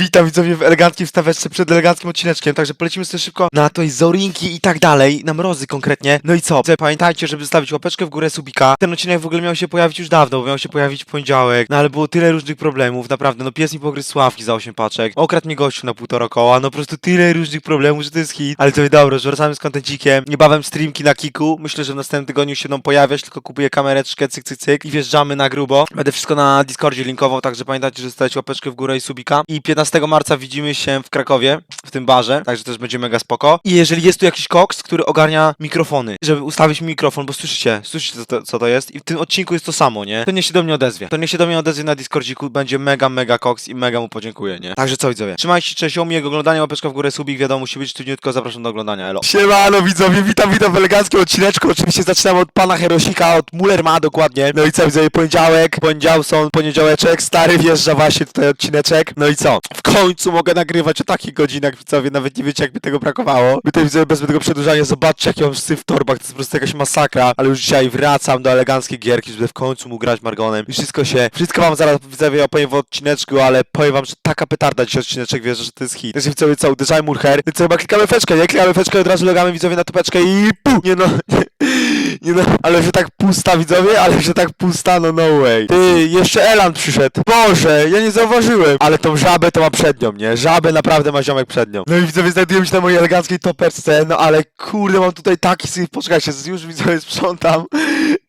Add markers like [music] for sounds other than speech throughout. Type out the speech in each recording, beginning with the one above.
Witam widzowie w eleganckim staweczce przed eleganckim odcineczkiem, także polecimy sobie szybko na to i zorinki i tak dalej, na mrozy konkretnie. No i co? Pamiętajcie, żeby zostawić łapeczkę w górę subika. Ten odcinek w ogóle miał się pojawić już dawno, bo miał się pojawić w poniedziałek, no ale było tyle różnych problemów, naprawdę, no pies mi pogryzł sławki za 8 paczek, okradł mnie gościu na półtora koła, no po prostu tyle różnych problemów, że to jest hit. Ale to dobra, już wracamy z kontencikiem, niebawem streamki na Kiku, myślę, że w następnym tygodniu się będą pojawiać, tylko kupuję kamereczkę, cyk, cyk, cyk i wjeżdżamy na grubo. Będę wszystko na Discordzie linkował, także pamiętajcie, że zostawić łapeczkę w górę i subika. I 15 marca widzimy się w Krakowie, w tym barze, także też będzie mega spoko. I jeżeli jest tu jakiś koks, który ogarnia mikrofony, żeby ustawić mi mikrofon, bo słyszycie, słyszycie co to, co to jest i w tym odcinku jest to samo, nie? To niech się do mnie odezwie. To niech się do mnie odezwie na Discordziku, będzie mega, mega koks i mega mu podziękuję, nie? Także co widzowie, trzymajcie się, cześć, miłego oglądania, łapeczka w górę, subik, wiadomo, musi być studniutko, zapraszam do oglądania, elo. Siemano widzowie, witam, witam w eleganckim odcineczku, oczywiście zaczynamy od pana Herosika, od Mullerma dokładnie, no i co widzowie, poniedziałek, poniedziałson, poniedziałeczek, stary wjeżdża właśnie tutaj odcineczek, no i co, w końcu mogę nagrywać o takich godzinach, widzowie, nawet nie wiecie jak mi tego brakowało, my tutaj widzowie bez zbytego przedłużania, zobaczcie jaki mam syf w torbach, to jest po prostu jakaś masakra, ale już dzisiaj wracam do eleganckiej gierki, żeby w końcu mógł grać Margonem i wszystko się, wszystko wam zaraz widzowie opowiem w odcineczku, ale powiem wam, że taka petarda dzisiaj odcineczek, wierzę, że to jest hit. Także widzowie co, uderzamy murher, co, chyba klikamy feczkę, nie? Klikamy feczkę, od razu logamy widzowie na topeczkę i pu! Nie no, nie [laughs] no, ale że tak pusta widzowie, ale że tak pusta, no no way. Ty, jeszcze Elan przyszedł. Boże, ja nie zauważyłem. Ale tą żabę to ma przed nią, nie? Żabę naprawdę ma ziomek przed nią. No i widzowie znajdujemy się na mojej eleganckiej topeczce, no ale kurde, mam tutaj taki syf, poczekajcie, już widzowie sprzątam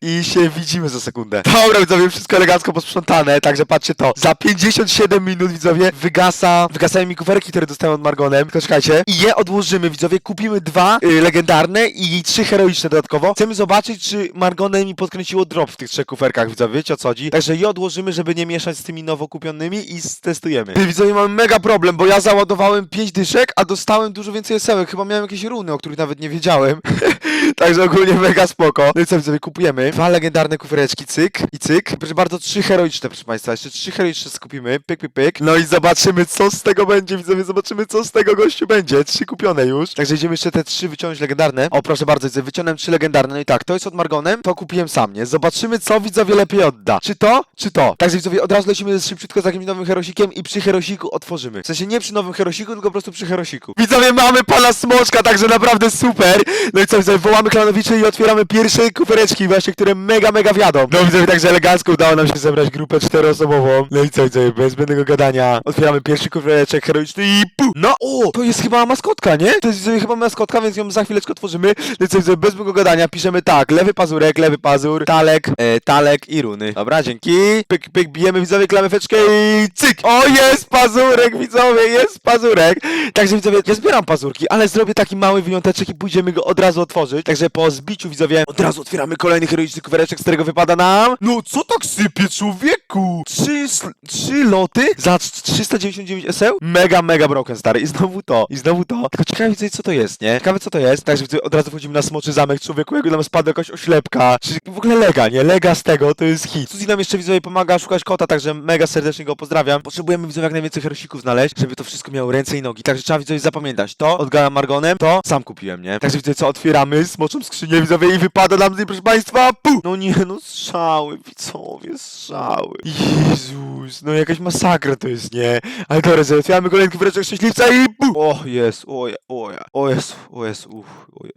i się widzimy za sekundę. Dobra widzowie, wszystko elegancko posprzątane, także patrzcie to. Za 57 minut widzowie wygasa, wygasają mi kuferki, które dostałem od Margonem. Tylko czekajcie. I je odłożymy widzowie, kupimy dwa y, legendarne i trzy heroiczne dodatkowo. Chcemy zobaczyć, czy Margonem mi podkręciło drop w tych trzech kuferkach, widzowie, wiecie o co chodzi? Także je odłożymy, żeby nie mieszać z tymi nowo kupionymi i stestujemy. Ty widzowie, mamy mega problem, bo ja załadowałem 5 dyszek, a dostałem dużo więcej esełek. Chyba miałem jakieś runy, o których nawet nie wiedziałem. [laughs] Także ogólnie mega spoko. No i co widzowie, kupujemy dwa legendarne kufereczki, cyk i cyk. Proszę bardzo, trzy heroiczne, proszę państwa. Jeszcze trzy heroiczne skupimy, pyk, pyk, pyk. No i zobaczymy, co z tego będzie, widzowie, zobaczymy, co z tego gościu będzie. Trzy kupione już. Także idziemy jeszcze te trzy wyciągnąć legendarne. O, proszę bardzo, widzę, wyciągnąłem trzy legendarne. No i tak, to jest od Margonem, to kupiłem sam, nie? Zobaczymy, co widzowie lepiej odda. Czy to, czy to. Także widzowie, od razu lecimy szybciutko z jakimś nowym herosikiem i przy herosiku otworzymy. W sensie nie przy nowym herosiku, tylko po prostu przy herosiku. Widzowie, mamy pana smoczka, także naprawdę super. No i co, widzowie, wołamy klanowicze i otwieramy pierwsze kufereczki właśnie, które mega, mega wiadą. No widzowie, także elegancko udało nam się zebrać grupę czteroosobową. No i co, widzowie, bez zbędnego gadania. Otwieramy pierwszy kufereczek heroiczny i pu! No, o, to jest chyba maskotka, nie? To jest widzowie, chyba maskotka, więc ją za chwileczkę otworzymy. No i co, widzowie, bez zbędnego gadania piszemy tak, lewy pazurek, lewy pazur, talek, e, talek i runy. Dobra, dzięki. Pyk, pyk, bijemy widzowie klamefeczkę i cyk! O, jest pazurek, widzowie, jest pazurek. Także widzowie, ja zbieram pazurki, ale zrobię taki mały wyjąteczek i pójdziemy go od razu otworzyć. Także po zbiciu widzowie, od razu otwieramy kolejny heroiczny kufereczek, z którego wypada nam... No, co tak sypie, człowieku? Trzy, trzy loty za 399 SL? Mega, mega broken, stary. I znowu to, i znowu to. Tylko ciekawe widzowie, co to jest, nie? Ciekawe, co to jest. Także widzowie, od razu wchodzimy na smoczy zamek, człowieku, jakby nam spadła jakaś oślepka. Czy w ogóle lega, nie? Lega z tego, to jest hit. Suzy nam jeszcze widzowie pomaga szukać kota, także mega serdecznie go pozdrawiam. Potrzebujemy widzowie jak najwięcej herosików znaleźć, żeby to wszystko miało ręce i nogi. Także trzeba widzowie zapamiętać. To od Gala Margonem, to sam kupiłem, nie? Także widzowie, co otwieramy, smoczą skrzynię widzowie i wypada nam z niej, proszę państwa, pu! No nie, no strzały, widzowie, strzały. Jezus, no jakaś masakra to jest, nie? Ale dobra, otwieramy kolejny kufereczek szczęśliwca i pu! O, jest, o, je, o, je, o jest, o jest, uff,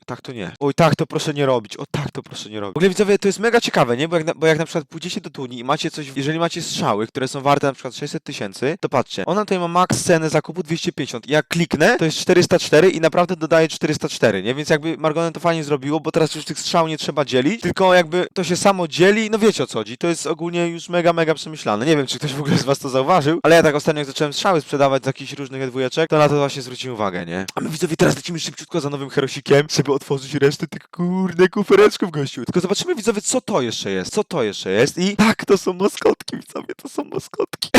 tak to nie. Oj, tak to proszę nie robić, o tak to proszę nie robić. W ogóle widzowie, to jest mega ciekawe, nie? Bo jak na, bo jak na przykład pójdziecie do Tuni i macie coś, jeżeli macie strzały, które są warte na przykład 600 tysięcy, to patrzcie, ona tutaj ma max cenę zakupu 250 i jak kliknę, to jest 404 i naprawdę dodaje 404, nie? Więc jakby Margonen to fajnie zrobiło, bo teraz już tych strzał nie trzeba dzielić, tylko jakby to się samo dzieli, no wiecie o co chodzi, to jest ogólnie już mega, mega przemyślane. Nie wiem, czy ktoś w ogóle z was to zauważył, ale ja tak ostatnio jak zacząłem strzały sprzedawać z jakichś różnych dwójeczek, to na to właśnie zwróciłem uwagę, nie? A my widzowie teraz lecimy szybciutko za nowym herosikiem, żeby otworzyć resztę tych kurde kufereczków, gościu. Tylko zobaczymy widzowie, co to jeszcze jest, co to jeszcze jest i tak, to są maskotki, widzowie, to są maskotki.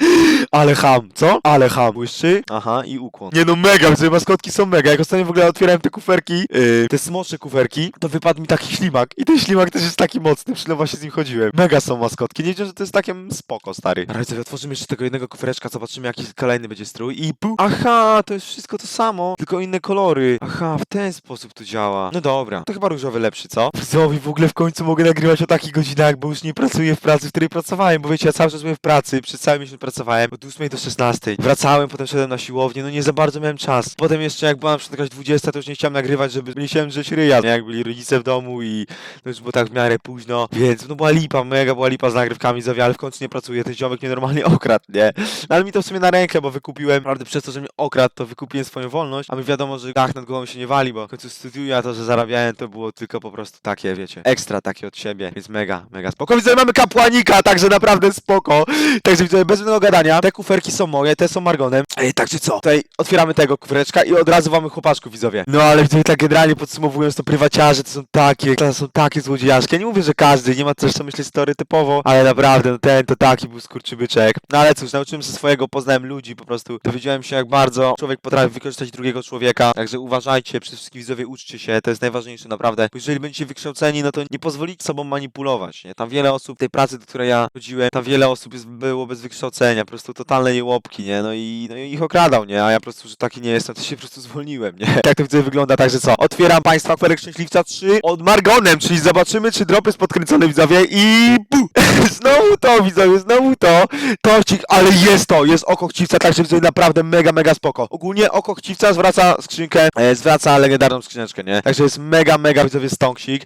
[laughs] Ale ham, co? Ale ham, błyszczy. Aha, i ukłon. Nie no, mega, widzowie, maskotki są mega. Jak ostatnio w ogóle otwierałem te kuferki, yy, te smocze kuferki, to wypadł mi taki ślimak. I ten ślimak też jest taki mocny, przy właśnie z nim chodziłem. Mega są maskotki. Nie wiedziałem, że to jest takie spoko, stary. Ale widzowie, otworzymy jeszcze tego jednego kufereczka, zobaczymy jaki kolejny będzie strój i pu. Aha, to jest wszystko to samo, tylko inne kolory. Aha, w ten sposób to działa. No dobra, to chyba różowy lepszy, co? Co? Widzowie, w ogóle w końcu mogę nagrywać o takich godzinach, bo już nie pracuję w pracy, w której pracowałem, bo wiecie, ja cały czas byłem w pracy, przez cały miesiąc pracowałem, od 8 do 16. Wracałem, potem szedłem na siłownię, no nie za bardzo miałem czas. Potem jeszcze jak była na przykład jakaś 20, to już nie chciałem nagrywać, żeby nie chciałem drzeć ryja, nie? jak byli rodzice w domu i to już było tak w miarę późno, więc no była lipa, mega była lipa z nagrywkami, zawie, ale w końcu nie pracuję, ten ziomek mnie normalnie [laughs] okradł, nie? No ale mi to w sumie na rękę, bo wykupiłem, naprawdę przez to, że mnie okradł, to wykupiłem swoją wolność, a mi wiadomo, że dach nad głową się nie wali, bo w końcu studiuję, a to, że zarabiałem, to było tylko po prostu takie, wiecie, ekstra takie od siebie, więc mega, mega spoko. Widzę, mamy kapłanika, także naprawdę spoko. Także widzę, bez żadnego gadania, te kuferki są moje, te są margonem. Ej, także co? Tutaj otwieramy tego kufereczka i od razu mamy chłopaczków, widzowie. No ale widzę, tak generalnie podsumowując, to prywaciarze to są takie, to są takie złodziejaszki. Ja nie mówię, że każdy, nie ma też co myśleć stereotypowo, ale naprawdę, no ten to taki był skurczybyczek. No ale cóż, nauczyłem się swojego, poznałem ludzi, po prostu dowiedziałem się, jak bardzo człowiek potrafi wykorzystać drugiego człowieka. Także uważajcie, przede wszystkim widzowie, uczcie się, to jest najważniejsze naprawdę. Bo jeżeli będziecie wykształceni, no to nie pozwolicie sobą manipulować, nie? Tam wiele osób, tej pracy, do której ja chodziłem, tam wiele osób jest, było bez wykształcenia, po prostu totalne jełopki, nie? No i, no i ich okradał, nie? A ja po prostu, że taki nie jestem, to się po prostu zwolniłem, nie? [laughs] Jak to widzę wygląda, także co? Otwieram Państwa kwerek Szczęśliwca 3 od Margonem, czyli zobaczymy, czy drop jest podkręcony, widzowie, i pu! [laughs] Znowu to, widzowie, znowu to. Torcik, ale jest to, jest oko chciwca, także widzowie, naprawdę mega, mega spoko. Ogólnie oko chciwca zwraca skrzynkę, e, zwraca legendarną skrzyneczkę, nie? Także jest mega, mega, widzowie,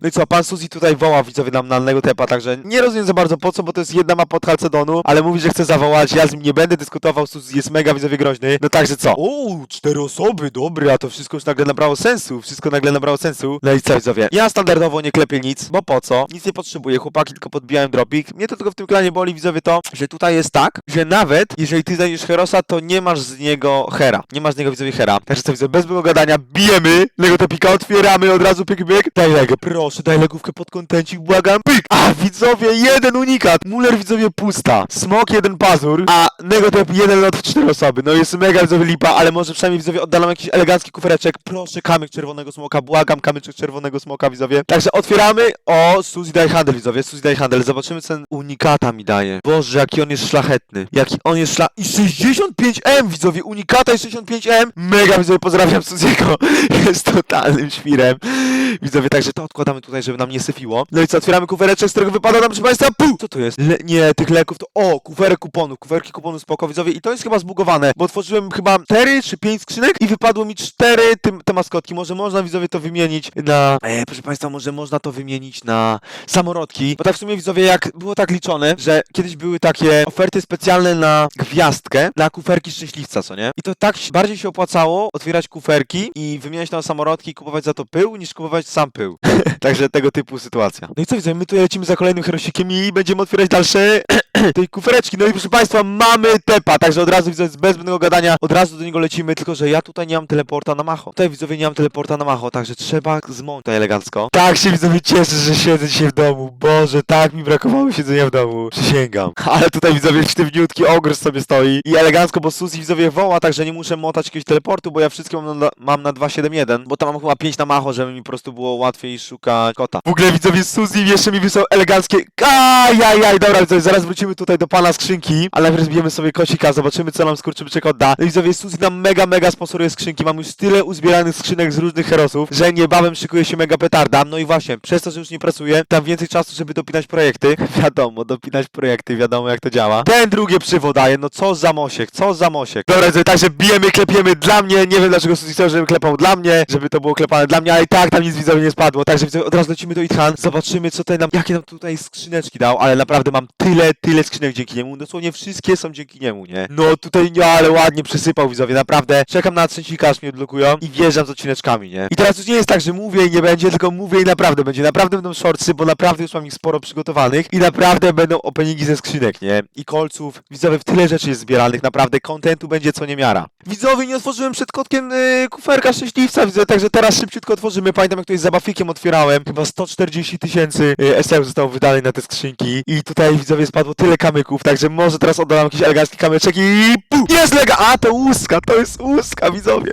No i co, pan Suzy tutaj woła, widzowie, nam na tepa, także nie rozumiem za bardzo po co, bo to jest jedna mapa od Halcedonu, ale mówi, że chce zawołać, ja z nim nie będę dyskutował, Suzy jest mega, widzowie, groźny. No także co? O, cztery osoby, dobry, a to wszystko już nagle nabrało sensu, wszystko nagle nabrało sensu. No i co, widzowie? Ja standardowo nie klepię nic, bo po co? Nic nie potrzebuję, chłopaki tylko podbijają dropik. Mnie to tylko w tym klanie boli, widzowie, to, że tutaj jest tak, że nawet jeżeli ty znajdziesz Herosa, to nie masz z niego Hera. Nie masz z niego, widzowie, Hera. Także co, widzowie, bez było gadania, bijemy, Lego topika otwieramy, od razu pyk, pyk. Daj legę, proszę, daj legówkę pod kontencik, błagam, pyk. A, widzowie, jeden unikat. Muller, widzowie, pusta. Smok, jeden pazur, a Negotep, jeden lot w cztery osoby. No jest mega, widzowie, lipa, ale może przynajmniej, widzowie, oddalam jakiś elegancki kufereczek. Proszę, kamyk czerwonego smoka, błagam, kamyczek czerwonego smoka, widzowie. Także otwieramy. O, Suzy daje handel, widzowie, Suzy daje handel. Zobaczymy, co ten unikata mi daje. Boże, jaki on jest szlachetny. Jaki on jest szla... I 65M, widzowie, unikata i 65M. Mega, widzowie, pozdrawiam Suziego. [laughs] Jest totalnym świrem. Widzowie, także to odkładamy tutaj, żeby nam nie syfiło. No i co, otwieramy kufereczek, z którego wypada nam, proszę Państwa, pu! Co to jest? Le nie, tych leków to... O, kuferek kuponów, kuferki kuponów spoko, widzowie. I to jest chyba zbugowane, bo otworzyłem chyba 4 czy 5 skrzynek i wypadło mi 4 tym, te maskotki. Może można, widzowie, to wymienić na... E, proszę Państwa, może można to wymienić na samorodki. Bo tak w sumie, widzowie, jak było tak liczone, że kiedyś były takie oferty specjalne na gwiazdkę, na kuferki szczęśliwca, co nie? I to tak bardziej się opłacało otwierać kuferki i wymieniać na samorodki i kupować za to pył, niż kupować sam pył. [laughs] Także tego typu sytuacja. No i co, widzowie, my tu lecimy za kolejnym herosikiem i będziemy otwierać dalsze [clears throat] tej kufereczki. No i proszę Państwa, mamy tepa, także od razu widzowie, bez zbędnego gadania, od razu do niego lecimy, tylko że ja tutaj nie mam teleporta na macho. Tutaj widzowie nie mam teleporta na macho, także trzeba zmąć tutaj elegancko. Tak się widzowie cieszę, że siedzę dzisiaj w domu. Boże, tak mi brakowało siedzenia w domu. Przysięgam. [laughs] Ale tutaj widzowie sztywniutki ogr sobie stoi i elegancko, bo Suzy widzowie woła, także nie muszę motać jakiegoś teleportu, bo ja wszystkie mam na, mam na 2.7.1, bo tam mam chyba 5 na macho, żeby mi po prostu było łatwiej szukać kota. W ogóle widzowie Suzy jeszcze mi wysłał eleganckie Ajajaj, dobra widzowie, zaraz wrócimy tutaj do pana skrzynki, ale najpierw zbijemy sobie kocika, zobaczymy co nam skurczybyczek odda. No widzowie, Suzy nam mega, mega sponsoruje skrzynki, mam już tyle uzbieranych skrzynek z różnych herosów, że niebawem szykuje się mega petarda. No i właśnie, przez to, że już nie pracuję, tam więcej czasu, żeby dopinać projekty. [laughs] Wiadomo, dopinać projekty, wiadomo jak to działa. Ten drugie przywo daje, no co za mosiek, co za mosiek. Dobra, także bijemy, klepiemy dla mnie, nie wiem dlaczego Suzy chciał, klepał dla mnie, żeby to było klepane dla mnie, ale i tak tam nic widzowie nie spadło, także widzowie, od razu lecimy do Ithan, zobaczymy co tutaj nam, jakie nam tutaj skrzyneczki dał, ale naprawdę mam tyle, tyle skrzynek dzięki niemu, dosłownie wszystkie są dzięki niemu, nie? No tutaj nie, ale ładnie przysypał widzowie, naprawdę, czekam na trzęsika, aż mnie odblokują i wjeżdżam z odcineczkami, nie? I teraz już nie jest tak, że mówię i nie będzie, tylko mówię i naprawdę będzie, naprawdę będą shortsy, bo naprawdę już mam ich sporo przygotowanych i naprawdę będą openingi ze skrzynek, nie? I kolców, widzowie, w tyle rzeczy jest zbieranych, naprawdę, kontentu będzie co niemiara. Widzowie, nie otworzyłem przed kotkiem yy, kuferka szczęśliwca, widzę, także teraz szybciutko otworzymy, pamiętam jak to jest zabawikiem otwierałem, chyba 140 tysięcy yy, SL zostało wydane na te skrzynki i tutaj, widzowie, spadło tyle kamyków, także może teraz oddam jakiś elegancki kamyczek i! Jest lega! A, to łuska, to jest łuska, widzowie!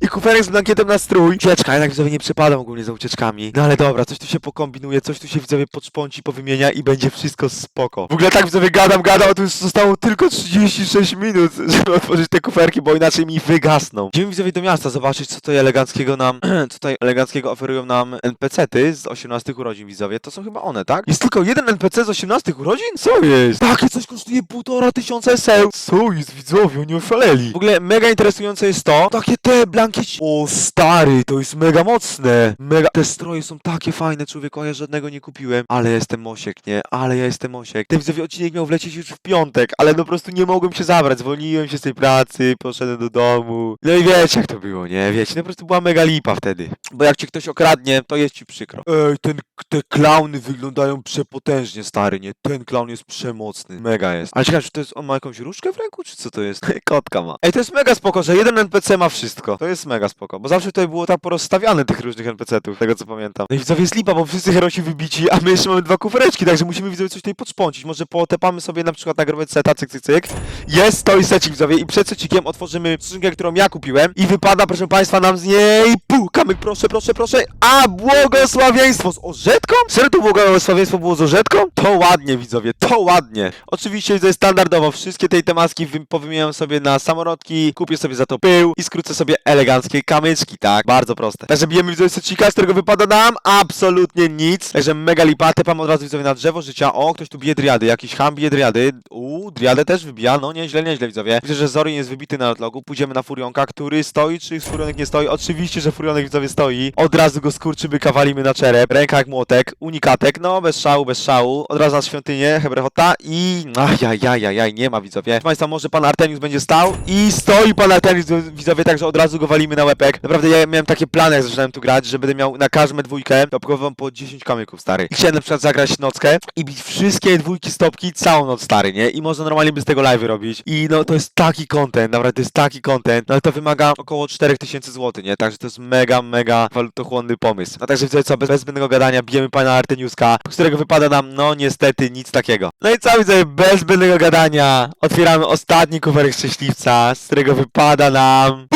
I kuferek z blankietem na strój. Ucieczka, jednak widzowie nie przepadam ogólnie za ucieczkami. No ale dobra, coś tu się pokombinuje, coś tu się widzowie podszpąci, powymienia i będzie wszystko spoko. W ogóle tak widzowie gadam, gadam, a tu już zostało tylko 36 minut, [laughs] żeby otworzyć te kuferki, bo inaczej mi wygasną. Idziemy widzowie do miasta zobaczyć, co tutaj eleganckiego nam, [clears throat] co tutaj eleganckiego oferują nam NPC-ty z 18 urodzin, widzowie. To są chyba one, tak? Jest tylko jeden NPC z 18 urodzin? Co jest? Takie coś kosztuje półtora tysiąca eseł. Co jest, widzowie? Oni oszaleli. W ogóle mega interesujące jest to, takie te blankieci... O, stary, to jest mega mocne. Mega... Te stroje są takie fajne, człowieku, a ja żadnego nie kupiłem. Ale ja jestem Mosiek, nie? Ale ja jestem Mosiek. Ten widzowie odcinek miał wlecieć już w piątek, ale no po prostu nie mogłem się zabrać. Zwolniłem się z tej pracy, poszedłem do domu. No i wiecie jak to było, nie? Wiecie, no po prostu była mega lipa wtedy. Bo jak cię ktoś okradnie, to jest ci przykro. Ej, ten, te klauny wyglądają przepotężnie, stary, nie? Ten klaun jest przemocny. Mega jest. Ale ciekawe, czy to jest, on ma jakąś różdżkę w ręku, czy co to jest? [laughs] Kotka ma. Ej, to jest mega spoko, że jeden NPC ma wszystko. To jest mega spoko, bo zawsze tutaj było tak porozstawiane tych różnych NPC-ów, tego co pamiętam. No i widzowie jest lipa, bo wszyscy herosi wybici, a my jeszcze mamy dwa kufereczki, także musimy widzowie coś tutaj podszpącić. Może potepamy sobie na przykład nagrować seta, cyk, cyk, cyk. Jest, to i secik widzowie i przed secikiem otworzymy skrzynkę, którą ja kupiłem i wypada, proszę państwa, nam z niej pół kamyk, proszę, proszę, proszę, a błogosławieństwo z orzetką? Serio to błogosławieństwo było z orzetką? To ładnie widzowie, to ładnie. Oczywiście jest standardowo, wszystkie tej temaski wy- powymieniam sobie na samorodki, kupię sobie za to pył i skrócę sobie eleganckie kamyczki, tak? Bardzo proste. Także bijemy widzowie secika, z którego wypada nam absolutnie nic. Także mega lipa, tepam od razu widzowie na drzewo życia. O, ktoś tu bije driady, jakiś ham bije driady. Uuu, driadę też wybija, no nieźle, nieźle widzowie. Widzę, że Zorin jest wybity na odlogu, pójdziemy na Furionka, który stoi, czy Furionek nie stoi? Oczywiście, że Furionek widzowie stoi. Od razu go skurczyby kawalimy na czerep, ręka jak młotek, unikatek, no bez szału, bez szału. Od razu na świątynię, Hebrechota i... Ajajajajaj, nie ma widzowie. Proszę Państwa, może pan Artemius będzie stał i stoi pan Artemius widzowie, także od razu go walimy na łepek. Naprawdę ja miałem takie plany, jak zaczynałem tu grać, że będę miał na każdą dwójkę, to wam po 10 kamyków, stary. I chciałem na przykład zagrać nockę i bić wszystkie dwójki stopki całą noc, stary, nie? I można normalnie by z tego live robić. I no to jest taki content, naprawdę to jest taki content, no ale to wymaga około 4000 zł, nie? Także to jest mega, mega walutochłonny pomysł. No także widzę co, bez, zbędnego gadania bijemy pana Arteniuska, którego wypada nam, no niestety, nic takiego. No i co widzę, bez zbędnego gadania otwieramy ostatni kuferek szczęśliwca, z którego wypada nam...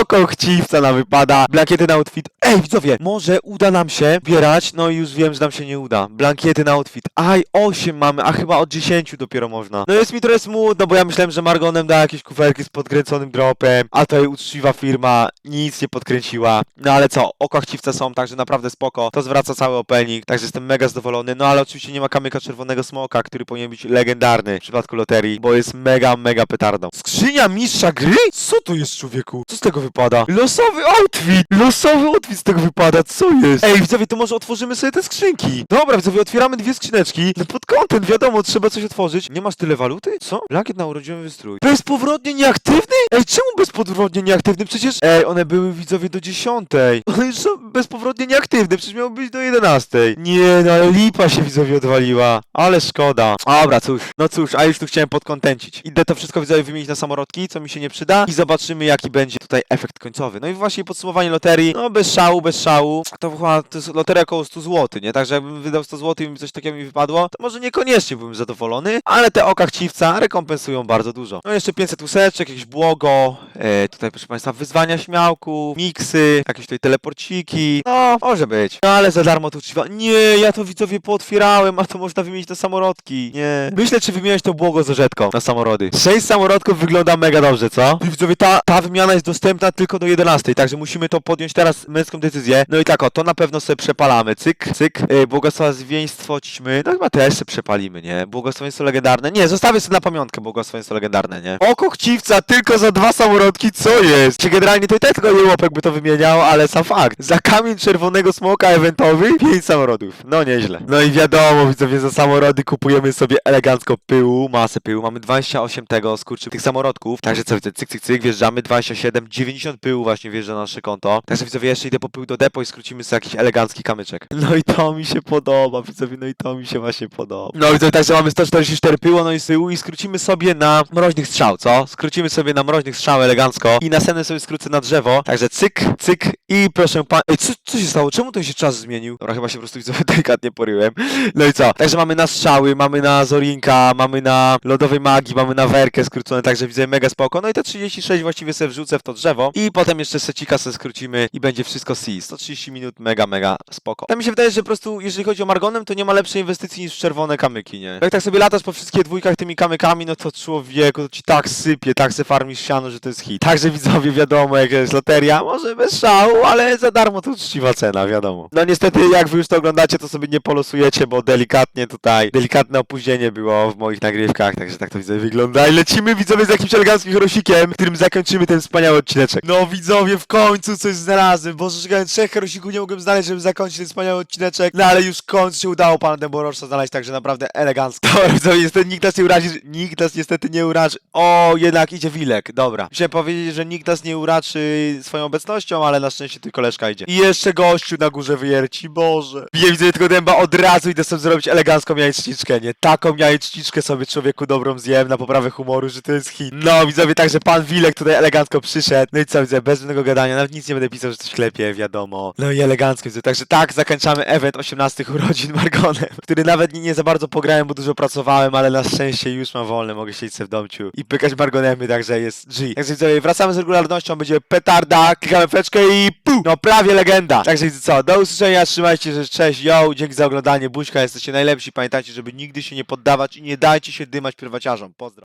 Oko chciwca nam wypada, blankiety na outfit. Ej, widzowie, może uda nam się zbierać, no i już wiem, że nam się nie uda. Blankiety na outfit. Aj, 8 mamy, a chyba od 10 dopiero można. No jest mi trochę smutno, bo ja myślałem, że Margonem da jakieś kuferki z podkręconym dropem, a to jej uczciwa firma nic nie podkręciła. No ale co, oko chciwce są, także naprawdę spoko. To zwraca cały opening, także jestem mega zadowolony. No ale oczywiście nie ma kamyka czerwonego smoka, który powinien być legendarny w przypadku loterii, bo jest mega, mega petardą. Skrzynia mistrza gry? Co to jest, człowieku? Co z tego wypada? Losowy outfit! Losowy outfit z tego wypada, co jest? Ej, widzowie, to może otworzymy sobie te skrzynki. Dobra, widzowie, otwieramy dwie skrzyneczki. No pod kątem, wiadomo, trzeba coś otworzyć. Nie masz tyle waluty? Co? Blankiet na urodzinowy wystrój. Bezpowrotnie nieaktywny? Ej, czemu bezpowrotnie nieaktywny? Przecież... Ej, one były, widzowie, do dziesiątej. One już są bezpowrotnie nieaktywne, przecież miały być do jedenastej. Nie, no lipa się, widzowie, odwaliła. Ale szkoda. Dobra, cóż. No cóż, a już tu chciałem podkontęcić. Idę to wszystko, widzowie, wymienić na samorodki, co mi się nie przyda i zobaczymy, jaki będzie tutaj efekt końcowy. No i właśnie podsumowanie loterii. No bez szału, bez szału. To chyba to jest loteria około 100 zł, nie? Także jakbym wydał 100 zł i mi coś takiego mi wypadło, to może niekoniecznie byłbym zadowolony, ale te oka chciwca rekompensują bardzo dużo. No jeszcze 500 łuseczek, jakieś błogo, e, tutaj proszę Państwa wyzwania śmiałku, miksy, jakieś tutaj teleporciki, no może być. No ale za darmo to uczciwa. Nie, ja to widzowie pootwierałem, a to można wymienić na samorodki. Nie. Myślę, czy wymieniać to błogo z orzetką na samorody. 6 samorodków wygląda mega dobrze, co? I widzowie, ta, ta wymiana jest dostępna tylko do 11, także musimy to podjąć teraz męską decyzję. No i tak o, to na pewno sobie przepalamy. Cyk, cyk. Yy, błogosławieństwo ćmy. No chyba też sobie przepalimy, nie? Błogosławieństwo legendarne. Nie, zostawię sobie na pamiątkę błogosławieństwo legendarne, nie? Oko chciwca, tylko za dwa samorodki, co jest? Czy generalnie to i tak tylko jełopek by to wymieniał, ale sam fakt. Za kamień czerwonego smoka eventowy, 5 samorodów. No nieźle. No i wiadomo, widzowie, za samorody kupujemy sobie elegancko pyłu, masę pyłu. Mamy 28 tego skurczy tych samorodków. Także co widzę, cyk, cyk, cyk, wjeżdżamy, 27, 90 pyłu właśnie wjeżdża na nasze konto. Także widzowie, jeszcze idę po pył do depo i skrócimy sobie jakiś elegancki kamyczek. No i to mi się podoba, widzowie, no i to mi się właśnie podoba. No widzowie, także mamy 144 pyło, no i syłu i skrócimy sobie na mroźnych strzał, co? Skrócimy sobie na mroźnych strzał elegancko i następny sobie skrócę na drzewo. Także cyk, cyk i proszę pan... Ej, co, co się stało? Czemu to się czas zmienił? Dobra, chyba się po prostu widzowie [laughs] delikatnie poryłem. No i co? Także mamy na strzały, mamy na Zorinka, mamy na lodowej magii, mamy na werkę skrócone, także widzę mega spoko. No i te 36 właściwie sobie wrzucę w to drzewo i potem jeszcze secika sobie skrócimy i będzie wszystko C. 130 minut, mega, mega spoko. Tak mi się wydaje, że po prostu jeżeli chodzi o Margonem, to nie ma lepszej inwestycji niż w czerwone kamyki, nie? Jak tak sobie latasz po wszystkich dwójkach tymi kamykami, no to człowieku, to ci tak sypie, tak se farmisz siano, że to jest hit. Także widzowie, wiadomo, jak jest loteria, może bez szału, ale za darmo to uczciwa cena, wiadomo. No niestety, jak wy już to oglądacie, to sobie nie polosujecie, bo delikatnie tutaj, delikatne opóźnienie było w moich nagrywkach, także tak to widzowie wygląda. I lecimy widzowie jakimś eleganckim rosikiem, którym zakończymy ten wspaniały odcineczek. No widzowie, w końcu coś znalazłem, bo szukałem trzech rosików, nie mogłem znaleźć, żeby zakończyć ten wspaniały odcineczek, no ale już w końcu się udało pana Demborosza znaleźć, także naprawdę elegancko. Dobra, widzowie, niestety nikt nas nie urazi, nikt nas niestety nie uraczy. O, jednak idzie Wilek, dobra. Chciałem powiedzieć, że nikt nas nie uraczy swoją obecnością, ale na szczęście tylko koleżka idzie. I jeszcze gościu na górze wyjerci, Boże. Bije widzę tego dęba od razu idę sobie zrobić elegancką jajeczniczkę, nie? Taką jajeczniczkę sobie człowieku dobrą zjem na poprawę humoru, że to jest hit. No, widzowie, także pan Wilek tutaj elegancko przyszedł. No i co, widzę, bez żadnego gadania, nawet nic nie będę pisał, że coś klepie, wiadomo. No i elegancko, widzę. Także tak, zakończamy event 18 urodzin [laughs] Margonem, który nawet nie, nie za bardzo pograłem, bo dużo pracowałem, ale na szczęście już mam wolne, mogę siedzieć sobie w domciu i pykać Margonemy, także jest G. Także widzowie, wracamy z regularnością, będzie petarda, klikamy feczkę i pu! No prawie legenda. Także widzę co, do usłyszenia, trzymajcie się, cześć, yo, dzięki za oglądanie, buźka, jesteście najlepsi, pamiętajcie, żeby nigdy się nie poddawać i nie dajcie się dymać prywaciarzom. Pozdro.